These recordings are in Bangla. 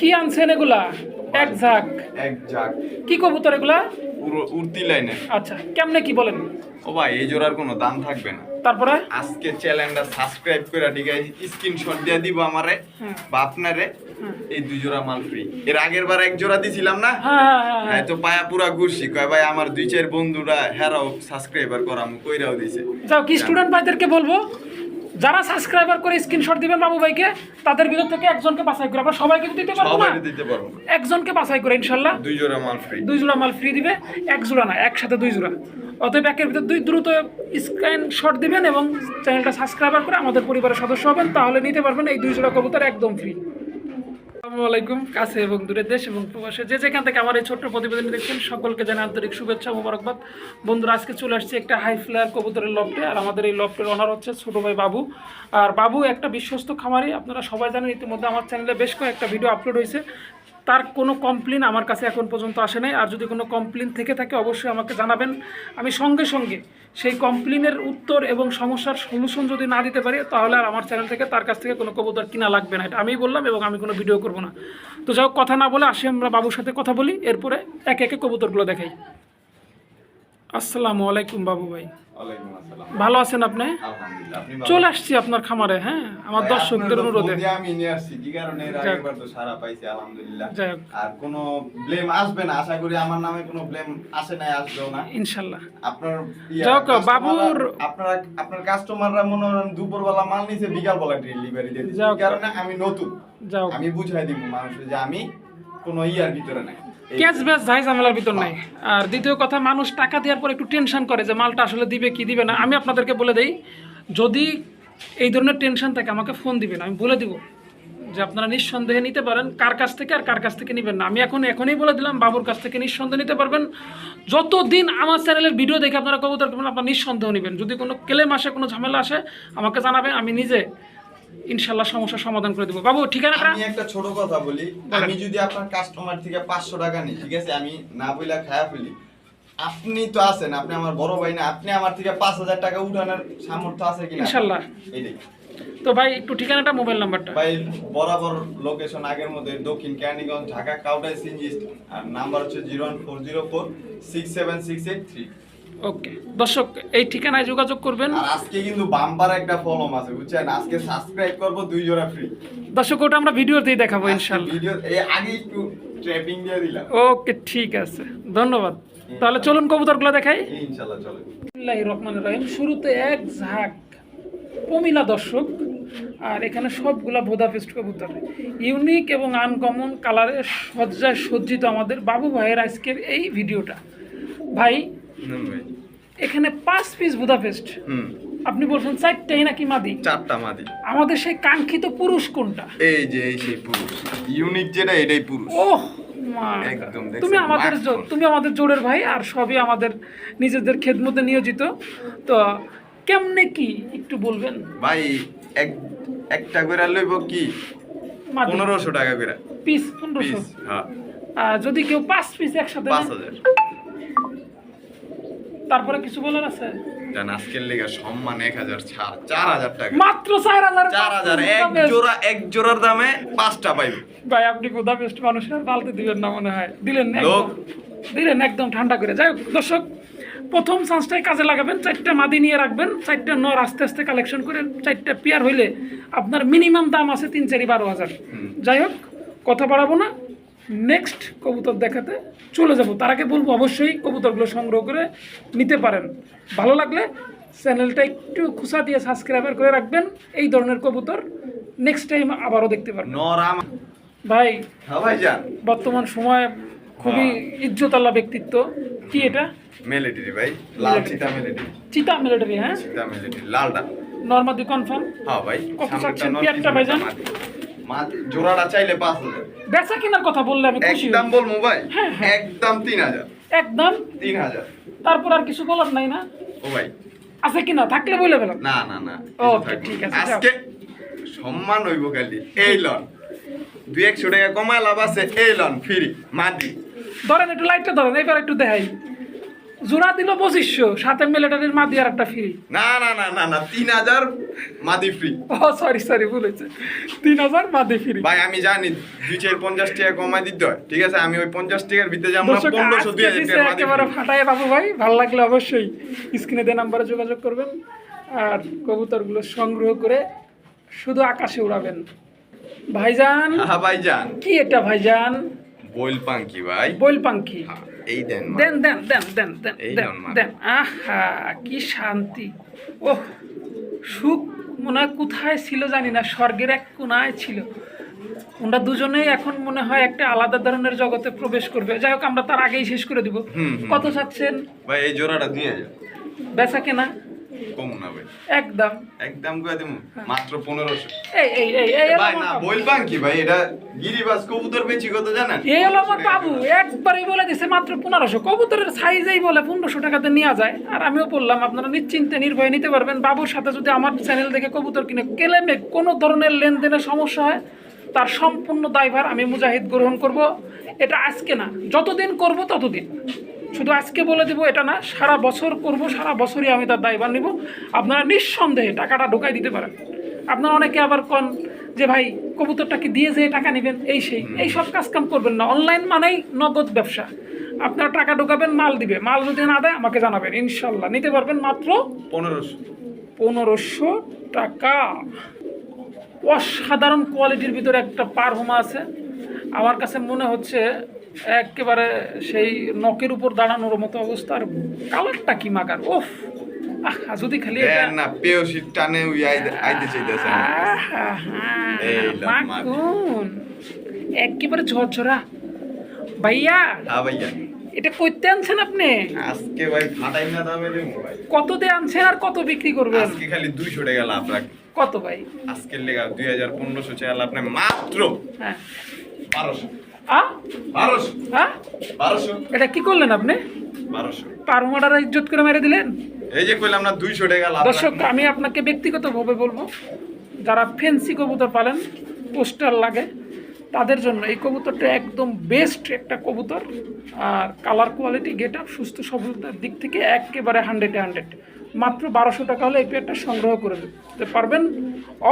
কি আনছেন এগুলা? এক ঝাঁক। এক যাক কি কবুতর এগুলা? উড়তি লাইনে আচ্ছা কেমনে কি বলেন? ও ভাই এই জোড়ার কোনো দাম থাকবে না। তারপরে? আজকে চ্যানেলটা সাবস্ক্রাইব করে ঠিক আছে স্ক্রিনশট দিয়ে দিব আমারে বা আপনারে। এই দুই জোড়া মাল ফ্রি এর আগের বার এক জোড়া দিছিলাম না? হ্যাঁ হ্যাঁ হ্যাঁ, হ্যাঁ। হ্যাঁ তো পায়া পুরা ঘুরছি। কয় ভাই আমার দুই চার বন্ধুরা হেরাও সাবস্ক্রাইবার করাম কইরাও দিছে। যাও কি স্টুডেন্ট ভাইদেরকে বলব? যারা সাবস্ক্রাইবার করে স্ক্রিনশট দিবেন বাবু ভাইকে তাদের ভিতর থেকে একজনকে বাছাই করে। আমরা সবাইকে দিতে পারব না? দিতে পারব একজনকে বাছাই করে ইনশাল্লাহ। দুই জোড়া মাল ফ্রি দুই জোড়া মাল ফ্রি দিবে এক জোড়া না একসাথে দুই জোড়া। অতএব একের ভিতর দুই দ্রুত স্ক্রিনশট দিবেন এবং চ্যানেলটা সাবস্ক্রাইবার করে আমাদের পরিবারের সদস্য হবেন তাহলে নিতে পারবেন এই দুই জোড়া কবুতর একদম ফ্রি আসসালামু আলাইকুম, কাছে এবং দূরে দেশ এবং প্রবাসে। যে যেখান থেকে আমার এই ছোট্ট প্রতিবেদন দেখছেন, সকলকে জানাই আন্তরিক শুভেচ্ছা, মোবারকবাদ। বন্ধুরা, আজকে চলে আসছে একটা হাই ফ্লায়ার কবুতরের লফটে আর আমাদের এই লফটের অনার হচ্ছে ছোটো ভাই বাবু। আর বাবু একটা বিশ্বস্ত খামারি, আপনারা সবাই জানেন, ইতিমধ্যে আমার চ্যানেলে বেশ কয়েকটা ভিডিও আপলোড হয়েছে। তার কোনো কমপ্লেন আমার কাছে এখন পর্যন্ত আসে নাই। আর যদি কোনো কমপ্লেন থেকে থাকে, অবশ্যই আমাকে জানাবেন। আমি সঙ্গে সঙ্গে সেই কমপ্লেনের উত্তর এবং সমস্যার সলিউশন যদি না দিতে পারি, তাহলে আর আমার চ্যানেল থেকে তার কাছ থেকে কোনো কবুতর কিনা লাগবে না। এটা আমি বললাম এবং আমি কোনো ভিডিও করব না। তো যাই কথা না বলে আসি আমরা বাবুর সাথে কথা বলি। এরপরে একে একে কবুতরগুলো দেখাই। আসসালামু আলাইকুম বাবু ভাই। ভালো আছেন আপনি? চলে আসছি আপনার খামারে হ্যাঁ? আমার দর্শকদের অনুরোধে। আমি নিয়ে আসছি কি কারণে এর যাক। তো সারা পাইছি আলহামদুলিল্লাহ। আর কোনো ব্লেম আসবে না আশা করি আমার নামে কোনো ব্লেম আসে নাই আসবেও না। ইনশাল্লাহ। আপনার যাক, customer-রা- বাবুর- আপনারা আপনার কাস্টমাররা মনে করেন দুপুরবেলা মাল নিছে বিকালবেলা ডেলিভারি দিয়ে দিচ্ছে কারণে আমি নতুন। আমি বুঝাই দিব মানুষকে যে আমি কোনো ইয়ার ভিতরে নাই। ক্যাশ ব্যাস ঝাই ঝামেলার ভিতর নাই। আর দ্বিতীয় কথা, মানুষ টাকা দেওয়ার পর একটু টেনশন করে যে মালটা আসলে দিবে কি দিবে না। আমি আপনাদেরকে বলে দেই, যদি এই ধরনের টেনশন থাকে, আমাকে ফোন দিবেন, আমি বলে দিব যে আপনারা নিঃসন্দেহে নিতে পারেন, কার কাছ থেকে আর কার কাছ থেকে নেবেন না। আমি এখন এখনই বলে দিলাম, বাবুর কাছ থেকে নিঃসন্দেহে নিতে পারবেন। যতদিন আমার চ্যানেলের ভিডিও দেখে আপনারা কবুতর আপনারা নিঃসন্দেহ নেবেন। যদি কোনো ক্লেম আসে, কোনো ঝামেলা আসে, আমাকে জানাবেন আমি নিজে ইনশাল্লাহ সমস্যার সমাধান করে দেবো। বাবু ঠিকানাটা? আমি একটা ছোট কথা বলি। আমি যদি আপনার কাস্টমার থেকে পাঁচশো টাকা নিই ঠিক আছে? আমি না বইলা খায়া ফেলি। আপনি তো আছেন আপনি আমার বড় ভাই না আপনি আমার থেকে পাঁচ হাজার টাকা উঠানোর সামর্থ্য আছে কিনা? ইনশাল্লাহ। তো ভাই একটু ঠিকানাটা মোবাইল নাম্বারটা? ভাই বরাবর লোকেশন আগের মধ্যে দক্ষিণ কেরানীগঞ্জ ঢাকা কাউটাই সিনজি আর নাম্বার হচ্ছে zero four zero four six seven six eight three okay. দর্শক এই ঠিকানায় যোগাযোগ করবেন। আর আজকে কিন্তু বাম্পার একটা ফলম আছে বুঝছেন? আজকে সাবস্ক্রাইব করব দুই জোড়া ফ্রি দর্শক ওটা আমরা ভিডিওতেই দেখাবো ইনশাল্লাহ। ভিডিও এই আগে একটু ট্র্যাপিং দিয়ে দিলাম। ওকে ঠিক আছে। ধন্যবাদ। তাহলে চলুন কবুতরগুলো দেখাই। ইনশাল্লাহ চলে বিসমিল্লাহির রহমানির রহিম। শুরুতে এক ঝাঁক প্রমিলা দর্শক আর এখানে সবগুলা ভোদা পেস্ট কবুতর। ইউনিক এবং আনকমন কালারে সজ্জায় সজ্জিত আমাদের বাবু ভাইয়ের আজকের এই ভিডিওটা। ভাই এখানে পাঁচ পিস ভোদা পেস্ট হুম। আপনি বলছেন চারটাই নাকি মাদি? চারটা মাদি। আমাদের সেই কাঙ্ক্ষিত পুরুষ কোনটা? এই যে এই সেই পুরুষ। ইউনিক যেটা এটাই পুরুষ। ওহ একদম, তুমি আমাদের তুমি আমাদের জোরের ভাই আর সবই আমাদের নিজেদের খেদমতে নিয়োজিত। তো কেমনে কি একটু বলবেন? ভাই এক একটা করে লইব কি? পনেরোশো টাকা করে। পিস পনেরোশো। হ্যাঁ। যদি কেউ পাঁচ পিস একসাথে পাঁচ হাজার। তারপরে কিছু বলার আছে? জান আজকের লেগে সম্মান এক হাজার ছাড় চার হাজার টাকা। মাত্র চার হাজার চার হাজার এক জোড়া এক জোড়ার দামে পাঁচটা পাইবে। ভাই আপনি কোথা বেস্ট মানুষের বালতি দিবেন না মনে হয়। দিলেন না লোক। দিলেন একদম ঠান্ডা করে। যাই দর্শক প্রথম চান্সটাই কাজে লাগাবেন। চারটা মাদি নিয়ে রাখবেন। চারটা নর আস্তে আস্তে কালেকশন করে চারটা পেয়ার হইলে আপনার মিনিমাম দাম আছে তিন চারি বারো হাজার। যাই হোক কথা বাড়াবো না। নেক্সট কবুতর দেখাতে চলে যাব। তার আগে বলব অবশ্যই কবুতরগুলো সংগ্রহ করে নিতে পারেন। ভালো লাগলে চ্যানেলটা একটু খুসা দিয়ে সাবস্ক্রাইবার করে রাখবেন। এই ধরনের কবুতর নেক্সট টাইম আবারও দেখতে পারবেন। নরাম। ভাই হ্যাঁ বর্তমান সময়ে খুবই ইজ্জত আল্লাহ ব্যক্তিত্ব। কি এটা? মেলেডি ভাই। লাল চিতা মেলেডি চিতা মিলিটারি হ্যাঁ? চিতা মেলেডি লালটা। নর্মাদি কনফার্ম হ্যাঁ ভাই। কত চাচ্ছেন? পেয়ারটা ভাইজান? জোড়াটা চাইলে পাঁচ হাজার। বেচা কেনার কথা বললে আমি খুশি একদম বল মোবাইল হ্যাঁ, হ্যাঁ। একদম তিন হাজার। একদম? তিন হাজার। তারপর আর কিছু বলার নাই না? ও ভাই। আছে কিনা? থাকলে বলে ফেলাম না না না ওকে, ঠিক আছে। আজকে সম্মান হইব খালি এই লন দুই একশো টাকা কমায় লাভ আছে এই লন ফ্রি মাদি। ধরেন একটু লাইটটা ধরেন এবার একটু দেখাই। জোড়া দিল পঁচিশশো সাথে মিলিটারির মাদি আর একটা ফ্রি না না না না না তিন হাজার মাদি ফ্রি ও সরি সরি বলেছে তিন হাজার মাদি ফ্রি ভাই আমি জানি দুই চার পঞ্চাশ টাকা কমাই দিতে হয় ঠিক আছে? আমি ওই পঞ্চাশ টাকার ভিতরে যাব না পনেরোশো দুই হাজার টাকা একেবারে। ফাটায় বাবু ভাই ভালো লাগলে অবশ্যই স্ক্রিনে দেওয়া নাম্বারে যোগাযোগ করবেন আর কবুতরগুলো সংগ্রহ করে শুধু আকাশে উড়াবেন। ভাইজান? হ্যাঁ ভাই যান কি এটা ভাইজান? বইল পাঙ্কি ভাই। বইল পাঙ্খি এই দেন দেন দেন দেন দেন দেন দেন দেন। আহা কি শান্তি। ওহ সুখ মনে হয় কোথায় ছিল জানি না স্বর্গের এক কোনায় ছিল। ওনারা দুজনেই এখন মনে হয় একটা আলাদা ধরনের জগতে প্রবেশ করবে। যাই হোক আমরা তার আগেই শেষ করে দিব। কত চাচ্ছেন? ভাই এই জোড়াটা দিয়ে যাও বেচা কেনা? কম না ভাই। একদম। একদম করে দিব মাত্র পনেরোশো। এই এই এই এই ভাই না বাবু। বইল ভাই এটা গিরিবাস কবুতর বেচি কত জানেন? এই হলো আমার বাবু একবারই বলে দিছে মাত্র পনেরোশো। কবুতরের সাইজেই বলে পনেরোশো টাকাতে নেওয়া যায়। আর আমিও বললাম আপনারা নিশ্চিন্তে নির্ভয়ে নিতে পারবেন। বাবুর সাথে যদি আমার চ্যানেল থেকে কবুতর কিনে কেলেমে কোনো ধরনের লেনদেনের সমস্যা হয় তার সম্পূর্ণ দায়ভার আমি মুজাহিদ গ্রহণ করব। এটা আজকে না যতদিন করব ততদিন। শুধু আজকে বলে দেবো এটা না সারা বছর করব সারা বছরই আমি তার দায়ভার নিব। আপনারা নিঃসন্দেহে টাকাটা ঢোকাই দিতে পারেন। আপনারা অনেকে আবার কন যে ভাই কবুতরটা কি দিয়ে যেয়ে টাকা নেবেন? এই সেই এই সব কাজ কাম করবেন না। অনলাইন মানেই নগদ ব্যবসা। আপনারা টাকা ঢোকাবেন মাল দিবে। মাল যদি না দেয় আমাকে জানাবেন ইনশাল্লাহ। নিতে পারবেন মাত্র পনেরোশো। পনেরোশো টাকা। অসাধারণ কোয়ালিটির ভিতরে একটা পারহমা আছে। আমার কাছে মনে হচ্ছে একেবারে সেই নকের উপর দাঁড়ানোর মতো অবস্থা আর কালারটা কি মাকার ওফ ভাইয়া হ্যাঁ, ভাইয়া। এটা আনছেন আপনি? আজকে ভাই কত আনছেন আর কত বিক্রি করবেন? আজকে খালি 200 টাকা লাভ রাখ। কত ভাই? আজকের লেগা 2500 টাকা লাভ আপনি মাত্র হ্যাঁ। এটা কি করলেন আপনি? পারমাটার ইজ্জত করে মেরে দিলেন? এই যে কইলাম না দুইশো টাকা দর্শক আমি আপনাকে ব্যক্তিগতভাবে বলব যারা ফেন্সি কবুতর পালেন পোস্টার লাগে তাদের জন্য এই কবুতরটা একদম বেস্ট একটা কবুতর। আর কালার কোয়ালিটি গেট আপ সুস্থ সবলতার দিক থেকে একেবারে হান্ড্রেডে হান্ড্রেড মাত্র বারোশো টাকা হলে এই পেয়ারটা সংগ্রহ করে দিতে পারবেন।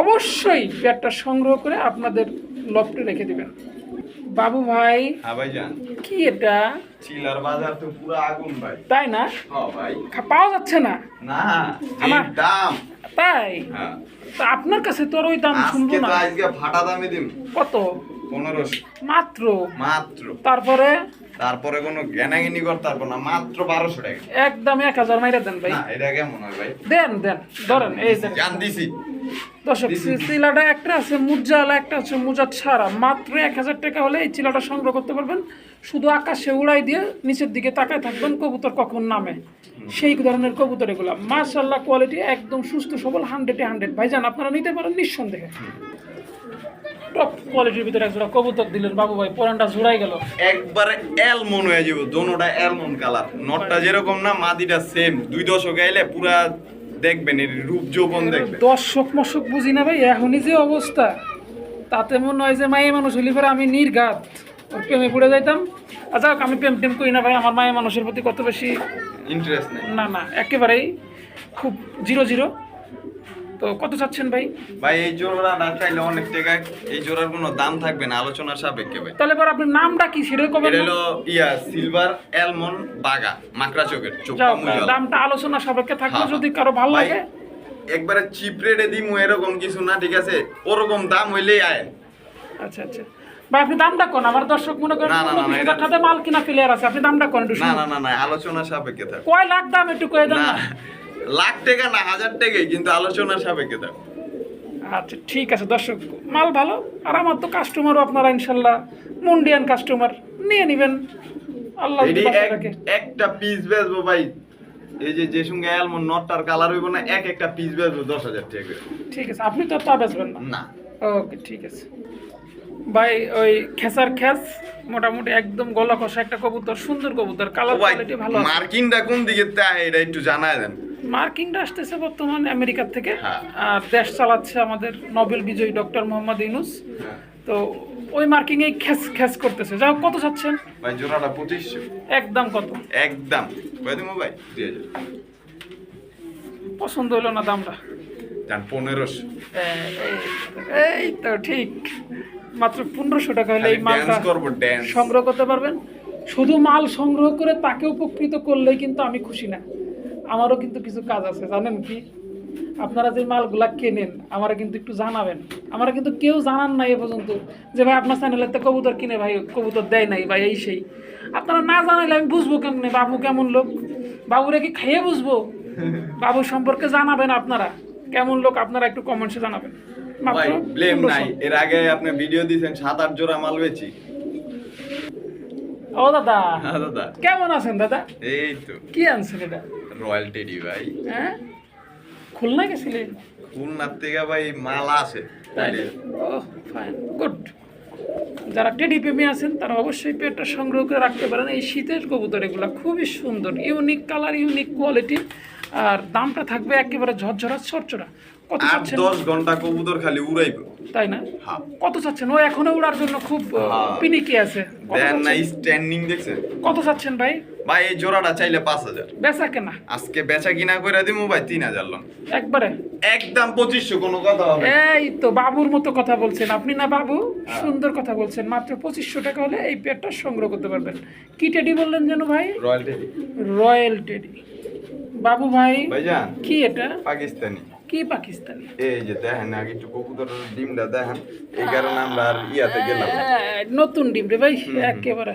অবশ্যই পেয়ারটা সংগ্রহ করে আপনাদের লফটে রেখে দিবেন। বাবু ভাই। হ্যাঁ কি এটা? চিলার বাজার তো পুরো আগুন ভাই। তাই না? হ্যাঁ ভাই। পাওয়া যাচ্ছে না। না আমার- দাম। তাই? হ্যাঁ। তা আপনার কাছে তোর ওই দাম শুনব না। আজকে ফাটা দামে দিম। কত? পনেরোশো। মাত্র? মাত্র। তারপরে? তারপরে কোনো জ্ঞানাগিনি করতে পারব না মাত্র বারোশো টাকা। একদম এক হাজার মাইরা দেন ভাই। এটা কেমন হয় ভাই? দেন দেন ধরেন এই দেন। জান দিছি। দর্শক চিলাটা একটা আছে মুজালা একটা আছে মুজা ছাড়া মাত্র এক হাজার টাকা হলে এই চিলাটা সংগ্রহ করতে পারবেন। শুধু আকাশে উড়াই দিয়ে নিচের দিকে তাকায় থাকবেন কবুতর কখন নামে। সেই ধরনের কবুতর এগুলো। মার্শাল্লাহ কোয়ালিটি একদম সুস্থ সবল হান্ড্রেডে হান্ড্রেড ভাইজান আপনারা নিতে পারেন নিঃসন্দেহে। টপ কোয়ালিটির ভিতরে একজোড়া কবুতর দিলেন বাবু ভাই পরানটা জোড়াই গেল। একবারে অ্যালমন হয়ে যাব দোনোটা অ্যালমন কালার নটটা যেরকম না মাদিটা সেম দুই দশক আইলে পুরা দেখবেন এর রূপ যৌবন দেখবেন। দর্শক মশক বুঝি না ভাই এখনই যে অবস্থা তাতে মনে হয় যে মায়ে মানুষ হলি পরে আমি নির্ঘাত। প্রেমে পড়ে যাইতাম। আর যাক আমি প্রেম টেম করি না ভাই আমার মায়ের মানুষের প্রতি কত বেশি ইন্টারেস্ট নেই। না না একেবারেই খুব জিরো জিরো। তো কত চাচ্ছেন ভাই? ভাই এই জোড়াটা চাইলে অনেক টাকা এই জোড়ার কোনো দাম থাকবে না আলোচনার সাপেক্ষে ভাই। তাহলে এবার আপনার নামটা কি সেটাই কবেন এটা হলো ইয়া সিলভার অ্যালমন বাগা মাকড়া চোখের দামটা আলোচনা সাপেক্ষে থাকলে হ্যাঁ, যদি কারও ভালো লাগে। একবারে চিপ রেটে দিমু এরকম কিছু না ঠিক আছে? ওরকম দাম হইলেই আয়। আচ্ছা আচ্ছা। ভাই আপনি দামটা কোন? আমার দর্শক মনে করেন না, না, না, মাল কিনা প্লেয়ার আছে আপনি দামটা কোন না না না না আলোচনার সাপেক্ষে কয় লাখ দাম একটু কয়ে দেন না না? লাখ টাকা না হাজার টাকাই কিন্তু আলোচনার সাপেক্ষে থাক আচ্ছা ঠিক আছে দর্শক মাল ভালো আর আমার তো কাস্টমারও আপনারা ইনশাল্লাহ মুন্ডিয়ান কাস্টমার নিয়ে নেবেন। আল্লাহ একটা পিস বেচবো ভাই। এই যে যে সঙ্গে অ্যালমন নটটার কালার হইব না এক একটা পিস বেচবো দশ হাজার টাকা ঠিক আছে আপনি তো তা বেচবেন না? ওকে ঠিক আছে। ভাই ওই খেসার খেস মোটামুটি একদম গলা কষা একটা কবুতর সুন্দর কবুতর কালার কোয়ালিটি ভালো মার্কিংটা কোন দিকে তাই এটা একটু জানায় দেন। মার্কিংটা আসতেছে বর্তমান আমেরিকার থেকে হ্যাঁ। আর দেশ চালাচ্ছে আমাদের নোবেল বিজয়ী ডক্টর মোহাম্মদ ইউনুস। তো ওই মার্কিং এই খেস খেস করতেছে। হোক কত চাচ্ছেন? ভাই জোড়াটা পঁচিশশো একদম কত? একদম। কয় দিমু ভাই? দুই হাজার পছন্দ হইল না দামটা? যান পনেরোশো। এই- তো ঠিক। মাত্র পনেরোশো টাকা হলে এই মালটা সংগ্রহ করতে পারবেন? শুধু মাল সংগ্রহ করে তাকে উপকৃত করলেই কিন্তু আমি খুশি না। আমারও কিন্তু কিছু কাজ আছে জানেন কি? আপনারা যে মালগুলা কেনেন আমারা কিন্তু একটু জানাবেন। আমরা কিন্তু কেউ জানান নাই এ পর্যন্ত যে ভাই আপনার চ্যানেলে তো কবুতর কিনে ভাই কবুতর দেয় নাই ভাই এই সেই। আপনারা না জানাইলে আমি বুঝব কেমনে বাবু কেমন লোক? বাবুরা কি খাইয়ে বুঝব? বাবু সম্পর্কে জানাবেন আপনারা। কেমন লোক আপনারা একটু কমেন্টসে জানাবেন। ভাই ব্লেম নাই। এর আগে আপনি ভিডিও দিয়েছেন সাত আট জোড়া মাল বেচি। ও দাদা। হ্যাঁ দাদা। কেমন আছেন দাদা? এই তো। কি আনছেন এটা? রয়্যাল টেডি ভাই। হ্যাঁ? খুলনা গেছিলেন? খুলনার থেকে ভাই মাল আছে তাই ও ফাইন গুড যারা টেডি প্রেমী আছেন তারা অবশ্যই পেটটা সংগ্রহ করে রাখতে পারেন। এই শীতের কবুতর এগুলো খুবই সুন্দর ইউনিক কালার ইউনিক কোয়ালিটি আর দামটা থাকবে একেবারে ঝরঝরা চরচরা কত চাচ্ছেন? দশ ঘণ্টা কবুতর খালি উড়াইব। তাই না? হ্যাঁ। কত চাচ্ছেন? ও এখনও উড়ার জন্য খুব হ্যাঁ। পিনিকি আছে। দেন না স্ট্যান্ডিং দেখছেন কত চাচ্ছেন ভাই? ভাই এই জোড়াটা চাইলে পাঁচ হাজার। বেচা কেনা? আজকে বেচা কিনা করে দিমু ভাই তিন হাজার লন। একবারে? একদম পঁচিশশো কোনো কথা হবে এই তো বাবুর মতো কথা বলছেন। আপনি না বাবু? সুন্দর কথা বলছেন। মাত্র পঁচিশশো টাকা হলে এই পেটটা সংগ্রহ করতে পারবেন। কি টেডি বললেন যেন ভাই? Royal teddy. Royal teddy. বাবু ভাই ভাইজান কি এটা? পাকিস্তানি। কি পাকিস্তানি? এই যে দেখেন আগে একটু কবুতরের ডিমটা দেখেন এই কারণে আমরা আর ইয়াতে গেলাম নতুন ডিম রে ভাই একেবারে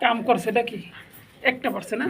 কাম করছে এটা কি? একটা পারছে না?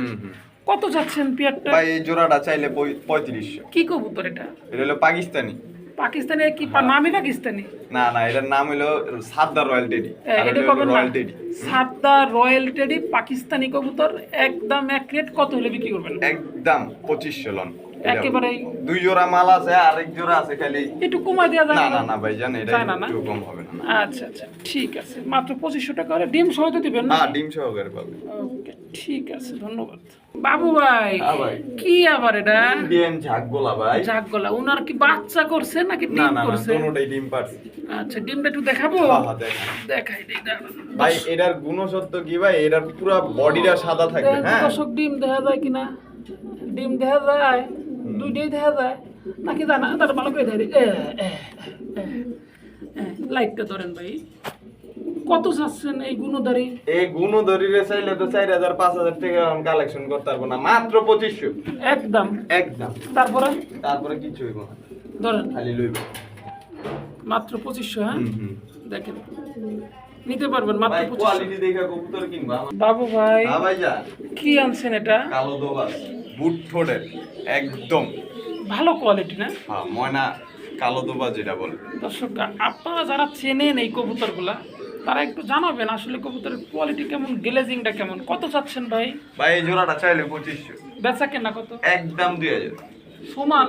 কত যাচ্ছেন পেয়ারটা? ভাই এই জোড়াটা চাইলে পঁয়- পঁয়ত্রিশশো। কি কবুতর এটা? এটা হলো পাকিস্তানি। পাকিস্তানি কি নামই পাকিস্তানি? না না এটার নাম হলো সাদ্দার রয়্যাল টেডি। এটা না রয়্যাল টেডি। সাতটা রয়্যাল টেডি পাকিস্তানি কবুতর একদম এক রেট কত হলে বিক্রি করবেন? একদম পঁচিশশো লন। এটা। একেবারেই দুই জোড়া মাল আছে আর এক জোড়া আছে খালি একটু কমাই দেওয়া যায় না না? ভাই জান এটা? একটু কম হবে না আচ্ছা আচ্ছা ঠিক আছে। মাত্র পঁচিশশো টাকা হলে ডিম সহ তো দিবেন না? হ্যাঁ ডিম সহকারে পাবে ওকে ঠিক আছে ধন্যবাদ। বাবু ভাই হ্যাঁ। কি আবার এটা? ইন্ডিয়ান ঝাকগোলা ভাই। যাক গলা উনার কি বাচ্চা করছে নাকি না ডিম না না করছে? কোনোটাই ডিম পারছে। আচ্ছা ডিমটা একটু দেখাবো। দেখাই দিই। ভাই এটার গুণসত্ব কি ভাই? এটার পুরো বডিটা সাদা থাকবে হ্যাঁ? দর্শক ডিম দেখা যায় কিনা? ডিম দেখা যায় দুইটাই দেখা যায়। নাকি জানা? তার ভালো করে ধরি লাইটটা ধরেন ভাই। কত চাচ্ছেন এই গুণদারি? এই গুণধরীরে চাইলে তো চার হাজার পাঁচ হাজার টাকা কালেকশন করতে পারব না মাত্র পঁচিশশো। একদম। একদম। তারপরে? তারপরে কিছু হইব না। ধরেন। খালি লইব। মাত্র পঁচিশশো হ্যাঁ? দেখেন। নিতে পারবেন মাত্র কোয়ালিটি দেখে কবুতর কিনবা বাবু ভাই হ্যাঁ ভাই যা। কি আনছেন এটা? কালো দোবাস বুট ঠোঁটের একদম। ভালো কোয়ালিটি না? হ্যাঁ ময়না কালো দোবা যেটা বলে। দর্শক আপনারা যারা চেনেন এই কবুতরগুলা তারা একটু জানাবেন আসলে কবুতরের কোয়ালিটি কেমন গ্লেজিংটা কেমন? কত চাচ্ছেন ভাই? ভাই এই জোড়াটা চাইলে পঁচিশশো। বেচা কেনা কত? একদম দুই হাজার। সমান?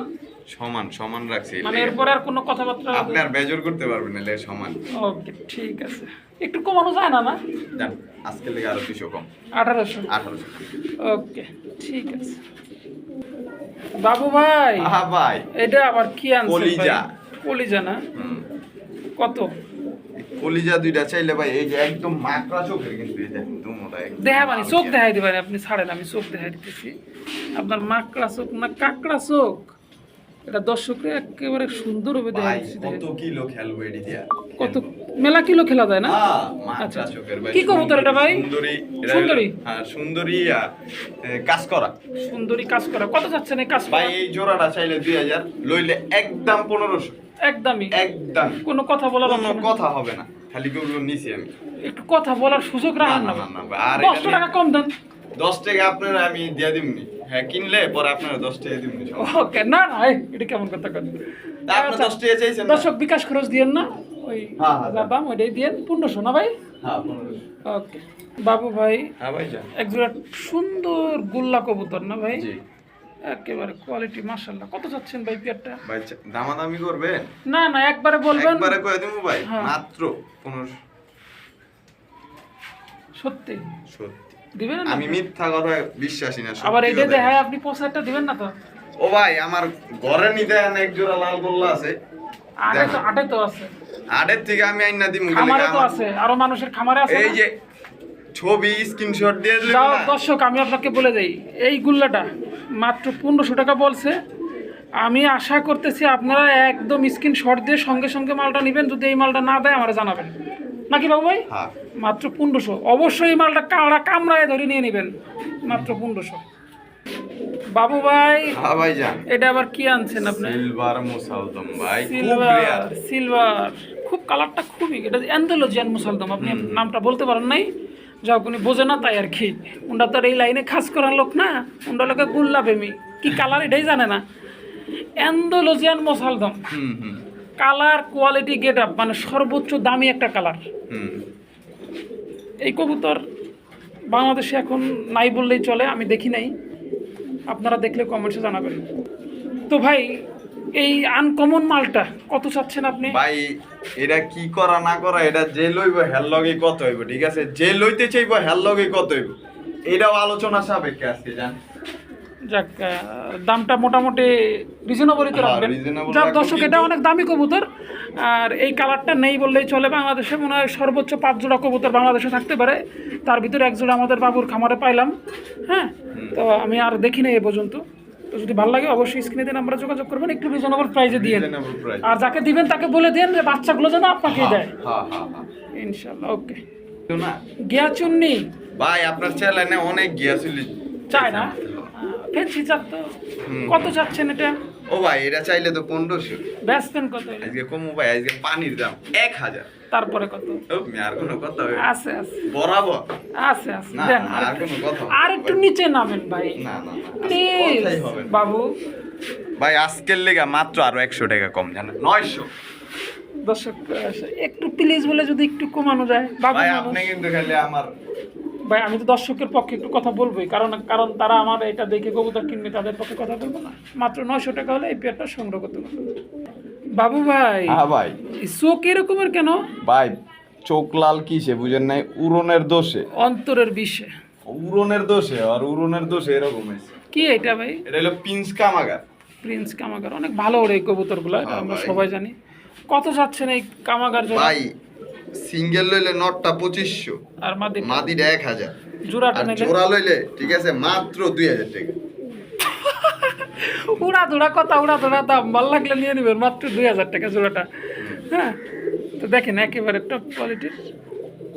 সমান সমান রাখছি। মানে এরপরে আর কোনো কথাবার্তা আপনি আর বেজর করতে পারবেন এলে সমান। ওকে ঠিক আছে। একটু কমানো যায় না না? জান আজকে লেগে আরও কিছু কম। আঠারোশো? আঠারোশো। ওকে ঠিক আছে। বাবু ভাই আহা ভাই। এটা আবার কি আনছেন? কলিজা। কলিজা না। কত? কলিজা দুইটা চাইলে ভাই এই যে একদম মাকড়া চোখের কিন্তু একদম দেখা মানে চোখ দেখাই দিবেন আপনি ছাড়েন আমি চোখ দেখাই দিতেছি। আপনার মাকড়া চোখ না কাকড়া চোখ? এটা দর্শকরা একেবারে সুন্দর হবে কত কিলো খেলব এটি দিয়া? কত মেলা কিলো খেলা যায় না? আচ্ছা, ভাই কি কবুতর এটা ভাই? সুন্দরী? হ্যাঁ সুন্দরী কাজ করা। সুন্দরী কাজ করা। কত যাচ্ছেন এই কাজ ভাই এই জোড়াটা চাইলে দুই হাজার লইলে একদম পনেরোশো। একদমই। একদম কোনো কথা বলার কোনো কথা হবে না। খালি গরু নিছি আমি। একটু কথা বলার সুযোগ রাখেন না, না আর দশ এটা টাকা কম দেন। দশ টাকা আপনার আমি দিয়ে দিমনি। হ্যাঁ কিনলে পরে আপনার দশ টাকা দিমনি ওকে না না এটা কেমন কথা কন? আপনি দশ টাকা চাইছেন? দর্শক বিকাশ খরচ দিয়েন না ওই হ্যাঁ, হ্যাঁ, দাম ওইটাই দিয়েন পনেরোশো না ভাই? হ্যাঁ ওকে বাবু ভাই হ্যাঁ ভাই যা একজোড়া সুন্দর গোল্লা কবুতর না ভাই? জি। একেবারে কোয়ালিটি মাশাল্লাহ কত চাচ্ছেন ভাই পেয়ারটা? ভাই দামাদামি করবে? না না একবারে বলবেন। একবারে কয়ে দিমু ভাই হ্যাঁ। মাত্র পনেরোশো সত্যি? সত্যি। দিবেন না আমি মিথ্যা কথা বিশ্বাসী না আবার এটা কথা দেখায় আপনি পোস্টারটা দিবেন না তো? ও ভাই আমার ঘরে নিতে এক জোড়া লাল গোল্লা আছে। আটে তো আছে। আটের থেকে আমি আইনা দিমু খামারে তো আছে আরও মানুষের খামারে আছে এই যে ছবি স্ক্রিনশট দিয়ে দর্শক আমি আপনাকে বলে দেই এই গুল্লাটা মাত্র পনেরোশো টাকা বলছে। আমি আশা করতেছি আপনারা একদম স্ক্রিন শট দিয়ে সঙ্গে সঙ্গে মালটা নেবেন। যদি এই মালটা না দেয় আমরা জানাবেন। নাকি বাবু ভাই হ্যাঁ। মাত্র পনেরোশো। অবশ্যই এই মালটা কামড়া কামড়ায় ধরে নিয়ে নেবেন। মাত্র পনেরোশো। বাবু ভাই হ্যাঁ ভাই যান এটা আবার কি আনছেন আপনি? সিলভার মুসালদম ভাই। খুব সিলভার সিলভার খুব কালারটা খুবই এটা অ্যান্ডোলজিয়ান মুসালদম আপনি নামটা বলতে পারেন নাই? যা উনি বোঝে না তাই আর কি। উন্ডা তো এই লাইনে খাস করার লোক না উন্ডা লোকে গুল্লা প্রেমী। কি কালার এটাই জানে না। অ্যান্ডোলজিয়ান হুম কালার কোয়ালিটি গেট আপ মানে সর্বোচ্চ দামি একটা কালার। এই কবুতর বাংলাদেশে এখন নাই বললেই চলে আমি দেখি নাই। আপনারা দেখলে কমেন্টসে জানাবেন। তো ভাই এই আনকমন মালটা কত চাচ্ছেন আপনি? ভাই এটা কি করা না করা এটা যে লইব হেল লগে কত হইব ঠিক আছে? যে লইতে চাইব হেল লগে কত হইব? এটাও আলোচনা সাপেক্ষে আজকে জান। যাক দামটা মোটামুটি রিজনেবলই তো হ্যাঁ, রাখবেন। যাক দর্শক এটা অনেক দামি কবুতর আর এই কালারটা নেই বললেই চলে। বাংলাদেশে মনে হয় সর্বোচ্চ পাঁচ জোড়া কবুতর বাংলাদেশে থাকতে পারে। তার ভিতরে এক জোড়া আমাদের বাবুর খামারে পাইলাম হ্যাঁ? তো আমি আর দেখি নাই এ পর্যন্ত। তো যদি ভালো লাগে অবশ্যই স্ক্রিনে দিন আমরা যোগাযোগ করবেন একটু রিজনেবল প্রাইসে দিয়ে আর যাকে দিবেন তাকে বলে দেন যে বাচ্চাগুলো যেন আপনাকেই দেয়। হ্যাঁ হ্যাঁ হ্যাঁ। ইনশাল্লাহ ওকে। গিয়া চুন্নি। ভাই আপনার চ্যানেলে অনেক গিয়া গিয়াছিল চাই না? ফেন্সি চাপ তো। কত চাচ্ছেন এটা? ও ভাই এটা চাইলে তো পনেরোশো। ব্যাসপেন কত। আজকে কমু ভাই আজকে পানির দাম এক হাজার। তারপরে কত? আর কোনো কথা হবে আছে আছে। বরাবর। আছে আছে। দেন আর কোনো কথা আর একটু নিচে নামেন ভাই। না প্লিজ। বাবু। ভাই আজকের লেগা মাত্র আরও একশো টাকা কম জানেন? নয়শো। দর্শক একটু প্লিজ বলে যদি একটু কমানো যায় বাবু আপনি কিন্তু খালি আমার ভাই আমি তো দর্শকের পক্ষে একটু কথা বলবোই কারণ কারণ তারা আমার এটা দেখে কবুতর কিনবে তাদের পক্ষে কথা বলব না। মাত্র নয়শো টাকা হলে এই পেয়ারটা সংগ্রহ করতে পারব। বাবু ভাই হ্যাঁ ভাই। চোখ এরকমের কেন? ভাই চোখ লাল কিসে বুঝেন নাই? উড়নের দোষে। অন্তরের বিষে। উড়নের দোষে আর উড়নের দোষে এরকম কি এটা ভাই? এটা হলো পিঞ্চ কামাগার। প্রিন্স কামাগার অনেক ভালো ওরে কবুতরগুলো হ্যাঁ আমরা সবাই জানি। কত যাচ্ছেন এই কামাগার জোড়া? ভাই সিঙ্গেল লইলে নটটা পঁচিশশো আর মাদি মাদিটা এক হাজার। জোড়াটা জোড়া লইলে ঠিক আছে মাত্র দুই হাজার টাকা। উড়া ধুড়া কথা উড়া ধুড়া দাম। ভালো লাগলে নিয়ে নেবেন মাত্র দুই হাজার টাকা জোড়াটা। হ্যাঁ? তো দেখেন একেবারে টপ কোয়ালিটির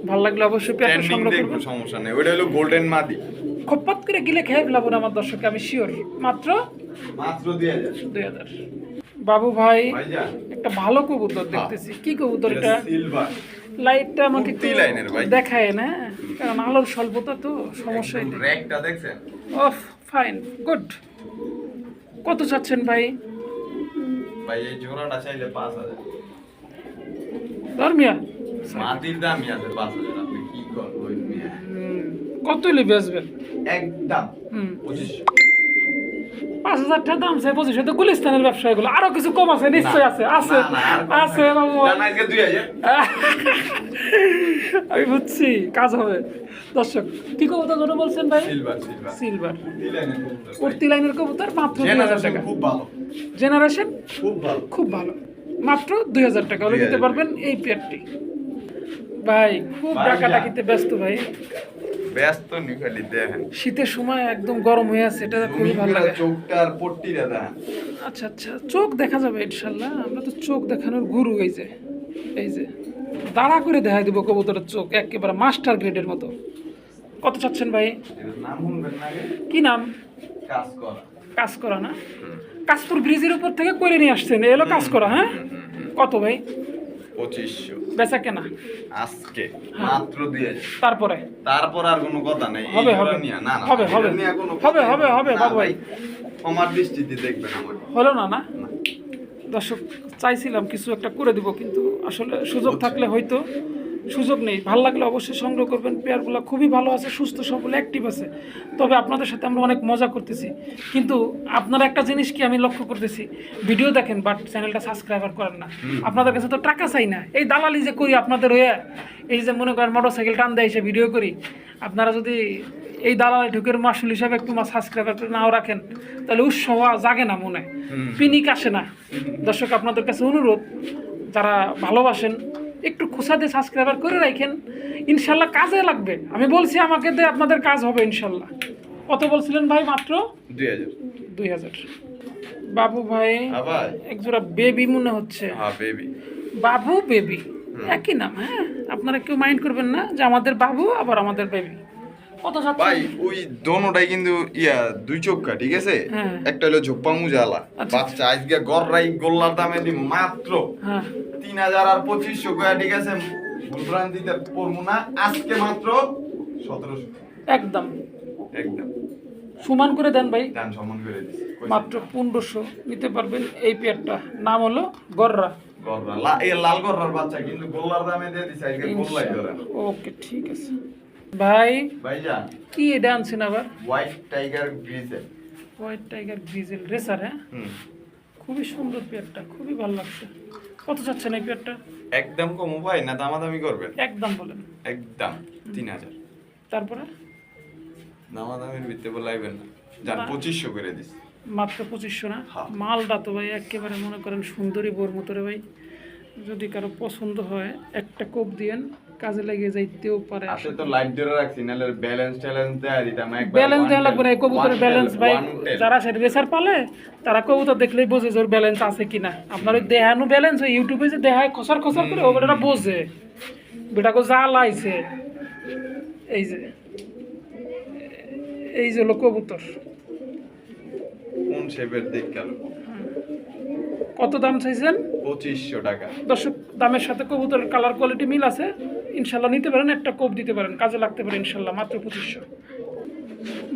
ভালো লাগলে অবশ্যই পেয়ারটা সংগ্রহ করবেন। সমস্যা নেই। ওইটা হলো গোল্ডেন মাদি খপ্পাত করে গিলে খেয়ে ফেলাবো না আমার দর্শক আমি শিওর মাত্র মাত্র দুই হাজার। দুই হাজার। বাবু ভাই একটা ভালো কবুতর দেখতেছি। কি কবুতর এটা সিলভার লাইটটা আমাকে একটু লাইনের ভাই। দেখায় না কারণ আলোর স্বল্পতা তো সমস্যাই নেই র্যাকটা দেখছেন? অফ ফাইন গুড কত চাচ্ছেন ভাই? ভাই এই জোড়াটা চাইলে পাঁচ হাজার। ধর্মিয়া? মাটির দাম আছে পাঁচ হাজার আপনি কি করবেন? কত হলে বেচবেন একদম। পঁচিশশো। পাঁচ হাজার টাকা দাম চাই পঁচিশ তো গুলিস্তানের ব্যবসা এগুলো আরও কিছু কম আছে নিশ্চয় আছে আছে আছে আমি বুঝছি কাজ হবে। দর্শক কি কবুতর জন্য বলছেন ভাই? সিলভার। কুর্তি লাইনের কবুতর মাত্র দুই হাজার টাকা। খুব ভালো। জেনারেশন খুব ভালো। খুব ভালো। মাত্র দুই হাজার টাকা হলে 2000 নিতে পারবেন এই পেয়ারটি ভাই খুব ডাকাডাকিতে ব্যস্ত ভাই। ব্যস্ত নি খালি দেখেন। শীতের সময় একদম গরম হয়ে আছে এটা খুবই ভালো লাগে। চোখটা আর পট্টিটা দেখেন আচ্ছা আচ্ছা চোখ দেখা যাবে ইনশাল্লাহ। আমরা তো চোখ দেখানোর গুরু এই যে এই যে। দাঁড়া করে দেখাই দেবো কবুতরের চোখ একেবারে মাস্টার গ্রেডের মতো। কত চাচ্ছেন ভাই? কি নাম কাজ করা কাজ করা না? কাশপুর ব্রিজের উপর থেকে করে নিয়ে আসছেন এলো কাজ করা হ্যাঁ? কত ভাই? পঁচিশশো। বেচা কেনা? আজকে মাত্র দিয়ে। তারপরে? তারপর আর কোনো কথা নেই হবে। না হবে, হবে। নিয়ে কোনো হবে, হবে, হবে, না বাবু ভাই। আমার দৃষ্টিতে দেখবেন আমার। হলো না না। দর্শক চাইছিলাম কিছু একটা করে দিব কিন্তু আসলে সুযোগ থাকলে হয়তো সুযোগ নেই। ভালো লাগলে অবশ্যই সংগ্রহ করবেন। পেয়ারগুলো খুবই ভালো আছে সুস্থ সবল অ্যাক্টিভ আছে। তবে আপনাদের সাথে আমরা অনেক মজা করতেছি। কিন্তু আপনারা একটা জিনিস কি আমি লক্ষ্য করতেছি? ভিডিও দেখেন বাট চ্যানেলটা সাবস্ক্রাইবার করেন না। আপনাদের কাছে তো টাকা চাই না। এই দালালি যে করি আপনাদের হয়ে এই যে মনে করেন মোটর সাইকেল টান দেয় এসে ভিডিও করি। আপনারা যদি এই দালালি ঢুকের মাসুল হিসাবে একটু মা সাবস্ক্রাইবার করে নাও রাখেন তাহলে উৎসাহ জাগে না মনে। পিনিক আসে না। দর্শক আপনাদের কাছে অনুরোধ যারা ভালোবাসেন একটু খোসা দিয়ে সাবস্ক্রাইবার করে রাখেন ইনশাল্লাহ কাজে লাগবে। আমি বলছি আমাকে দিয়ে আপনাদের কাজ হবে ইনশাল্লাহ। কত বলছিলেন ভাই মাত্র? দুই হাজার। দুই হাজার। বাবু ভাই এক একজোড়া বেবি মনে হচ্ছে। হ্যাঁ বেবি বাবু বেবি একই নাম হ্যাঁ? আপনারা কেউ মাইন্ড করবেন না যে আমাদের বাবু আবার আমাদের বেবি ভাই ওই দোনোটাই কিন্তু ইয়া দুই চোখা ঠিক আছে? হ্যাঁ। একটা হলো ঝোপ্পা মুজালা। আচ্ছা। বাচ্চা আজকে গররাই গোল্লার দামে দিব মাত্র হ্যাঁ। তিন হাজার আর পঁচিশশো ঠিক আছে? ভুলভ্রান্তিতে পড়ব না আজকে মাত্র সতেরোশো। একদম। একদম। সমান করে দেন ভাই। সমান করে মাত্র পনেরোশো নিতে পারবেন এই পেয়ারটা। নাম হলো গররা। গররা লাল গররার বাচ্চা কিন্তু গোল্লার দামে দিয়ে আজকে গোল্লাই ওকে ঠিক আছে। ভাই? ভাইজান। কি এটা আনছেন আবার? White tiger grizzle white tiger grizzle racer হ্যাঁ? খুবই সুন্দর পেয়ারটা খুবই ভালো লাগছে। কত চাচ্ছেন এই পেয়ারটা? একদম কমো ভাই না দামাদামি করবেন? একদম বলেন। একদম তিন হাজার। তারপরে? দামাদামির ভিত্তে বলাইবেন না। যান পঁচিশশো করে দিস। মাত্র পঁচিশশো না? হ্যাঁ। মালটা তো ভাই একেবারে মনে করেন সুন্দরী বোর মতো রে ভাই। যদি কারও পছন্দ হয় একটা কোপ দিয়েন। কাজে লেগে যাইতেও পারে। আসলে তো লাইট ধরে রাখছি নাহলে ব্যালেন্স ট্যালেন্স দেয়া দিতাম একবার ব্যালেন্স দেওয়া লাগবে না কবুতরের ব্যালেন্স ভাই যারা সে রেসার পালে তারা কবুতর দেখলেই বোঝে যে ওর ব্যালেন্স আছে কিনা। আপনার ওই দেহানো ব্যালেন্স ওই ইউটিউবে যে দেহায় খসার খসার করে ওটা বোঝে। বেটাকে যা লাইছে এই যে এই যে হলো কবুতর। কোন শেপের দিক গেল? কত দাম চাইছেন? পঁচিশশো টাকা। দর্শক দামের সাথে কবুতরের কালার কোয়ালিটি মিল আছে। ইনশাল্লাহ নিতে পারেন একটা কোপ দিতে পারেন কাজে লাগতে পারে ইনশাল্লাহ মাত্র পঁচিশশো।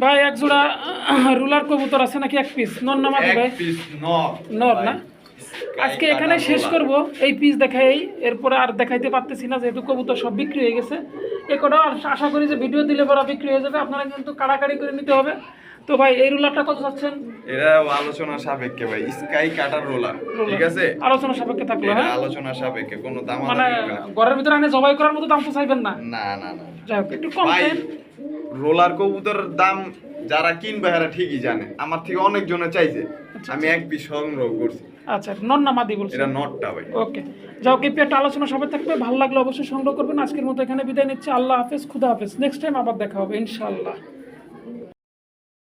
ভাই এক জোড়া রুলার কবুতর আছে নাকি এক পিস নন না মাদি ভাই? নর। নর না? আজকে এখানে শেষ করব এই পিস দেখাই এরপরে আর দেখাইতে পারতেছি না যেহেতু কবুতর সব বিক্রি হয়ে গেছে। এ কটাও আশ- আশা করি যে ভিডিও দিলে পরে বিক্রি হয়ে যাবে আপনারা কিন্তু কাড়াকাড়ি করে নিতে হবে। তো ভাই এই রোলারটা কত চাচ্ছেন? এটা আলোচনা সাপেক্ষে ভাই স্কাই কাটার রোলার ঠিক আছে? আলোচনা সাপেক্ষে থাকল হ্যাঁ? আলোচনা সাপেক্ষে কোনো দাম মানে ঘরের ভিতরে আনে জবাই করার মতো দাম তো চাইবেন না? না না না যাই হোক একটু কম। রোলার কবুতরের দাম যারা কিনবে এরা ঠিকই জানে। আমার থেকে অনেক জনে চাইছে আমি এক পিস সংগ্রহ করছি। আচ্ছা নন না মাদি বলছি? এটা নটটা ভাই। ওকে। যাও কি একটা আলোচনা সবাই থাকবে। ভালো লাগলে অবশ্যই সংগ্রহ করবেন। আজকের মতো এখানে বিদায় নিচ্ছি। আল্লাহ হাফেজ খুদা হাফেজ। নেক্সট টাইম আবার দেখা হবে ইনশাআল্লাহ।